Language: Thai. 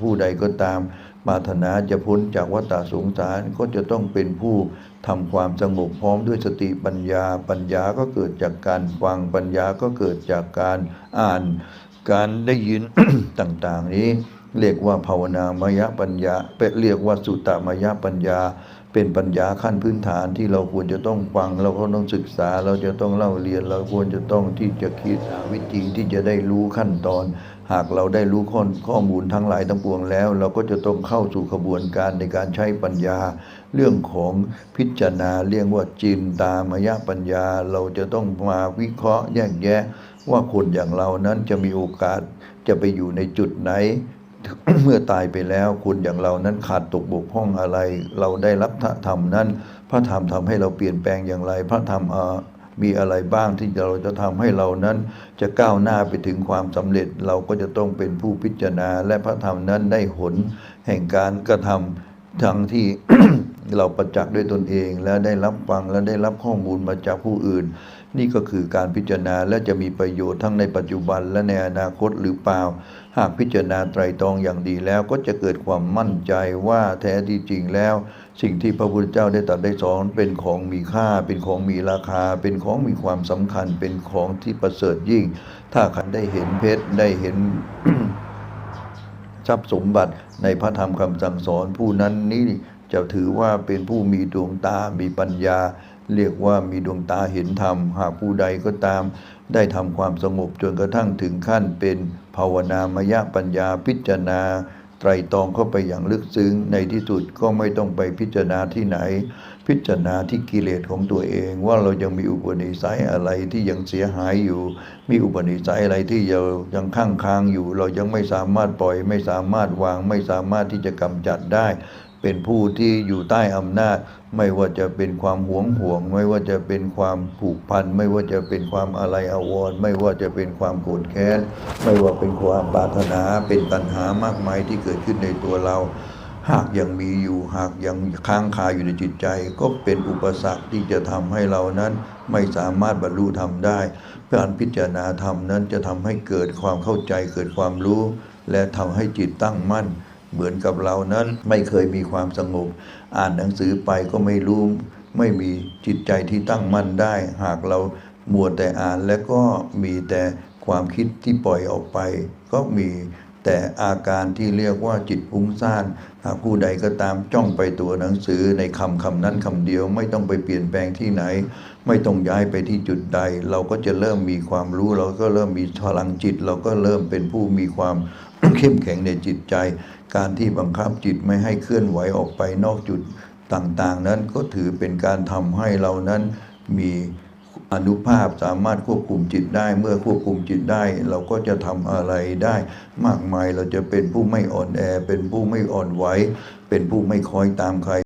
ผู้ใดก็ตามปรารถนาจะพ้นจากวัฏสงสารก็จะต้องเป็นผู้ทำความสงบพร้อมด้วยสติปัญญา ปัญญาก็เกิดจากการฟังปัญญาก็เกิดจากการอ่าน การได้ยินต่างๆ นี้ เรียกว่าภาวนามยปัญญาเปเรียกว่าสุตตมยปัญญา เป็นปัญญาขั้นพื้นฐานที่เราควรจะต้องฟัง เราก็ต้องศึกษา เราจะต้องเล่าเรียน เราควรจะต้องที่จะคิดหาวิธีที่จะได้รู้ขั้นตอน หากเราได้รู้ข้อข้อมูลทั้งหลายทั้งปวงแล้ว เราก็จะต้องเข้าสู่ขบวนการในการใช้ปัญญา เรื่องของพิจารณาเรียกว่าจินตามยปัญญา เราจะต้องมาวิเคราะห์แยกแยะ ว่าคนอย่างเรานั้นจะมีโอกาสจะไปอยู่ในจุดไหน เมื่อตายไปแล้วคนอย่างเรานั้นขาดตกบกพร่องอะไร เราได้รับธรรมนั้น พระธรรมทำให้เราเปลี่ยนแปลงอย่างไร พระธรรมเอ่อ มีอะไรบ้างที่เราจะทำให้เรานั้น จะก้าวหน้าไปถึงความสำเร็จเราก็จะต้องเป็นผู้พิจารณา และพระธรรมนั้นได้หนแห่งการกระทำทั้งที่เราประจักษ์ด้วยตนเอง และได้รับฟังและได้รับข้อมูลมาจากผู้อื่น นี่ก็คือการพิจารณาและจะมีประโยชน์ทั้งในปัจจุบันและในอนาคตหรือเปล่า หากพิจารณาไตรตรองอย่างดีแล้วก็จะเกิดความมั่นใจว่าแท้ที่จริงแล้ว สิ่งที่พระพุทธเจ้าได้ตรัสได้สอนเป็นของมีค่า เป็นของมีราคา เป็นของมีความสำคัญ เป็นของที่ประเสริฐยิ่ง ถ้าใครได้เห็นเพชรได้เห็นทรัพย์สมบัติในพระธรรมคำสั่งสอนผู้นั้นนี่จะถือว่าเป็นผู้มีดวงตา มีปัญญา เรียกว่ามีดวงตาเห็นธรรม หากผู้ใดก็ตาม ได้ทำความสงบจนกระทั่งถึงขั้นเป็นภาวนามยปัญญาพิจารณา ไตรตรองเข้าไปอย่างลึกซึ้งในที่สุดก็ไม่ต้องไปพิจารณาที่ไหน พิจารณาที่กิเลสของตัวเอง ว่าเรายังมีอุปนิสัยอะไรที่ยังเสียหายอยู่ มีอุปนิสัยอะไรที่เรายังข้างค้างอยู่ เรายังไม่สามารถปล่อยไม่สามารถวางไม่สามารถที่จะกำจัดได้ เป็นผู้ที่อยู่ใต้อำนาจ ไม่ว่าจะเป็นความหวงห่วง ไม่ว่าจะเป็นความผูกพัน ไม่ว่าจะเป็นความอะไรอาวรณ์ไม่ว่าจะเป็นความโกรธแค้น ไม่ว่าเป็นความปรารถนา เป็นตัณหามากมายที่เกิดขึ้นในตัวเรา หากยังมีอยู่ หากยังค้างคาอยู่ในจิตใจ ก็เป็นอุปสรรคที่จะทำให้เรานั้น ไม่สามารถบรรลุธรรมได้ การพิจารณาธรรมนั้นจะทำให้เกิดความเข้าใจเกิดความรู้ และทำให้จิตตั้งมั่น เหมือนกับเรานั้นไม่เคยมีความสงบ อ่านหนังสือไปก็ไม่รู้ ไม่มีจิตใจที่ตั้งมั่นได้ หากเรามัวแต่อ่านและก็มีแต่ความคิดที่ปล่อยออกไป ก็มีแต่อาการที่เรียกว่าจิตฟุ้งซ่านหากผู้ใดก็ตามจ้องไปตัวหนังสือในคำคำนั้นคำเดียว ไม่ต้องไปเปลี่ยนแปลงที่ไหน ไม่ต้องย้ายไปที่จุดใด เราก็จะเริ่มมีความรู้ เราก็เริ่มมีพลังจิต เราก็เริ่มเป็นผู้มีความ เข้มแข็งในจิตใจ การที่บังคับจิตไม่ให้เคลื่อนไหวออกไปนอกจุดต่างๆ นั้นก็ถือเป็นการทำให้เรานั้นมีอนุภาพสามารถควบคุมจิตได้ เมื่อควบคุมจิตได้ เราก็จะทำอะไรได้ มากมายเราจะเป็นผู้ไม่อ่อนแอ เป็นผู้ไม่อ่อนไหว เป็นผู้ไม่คอยตามใคร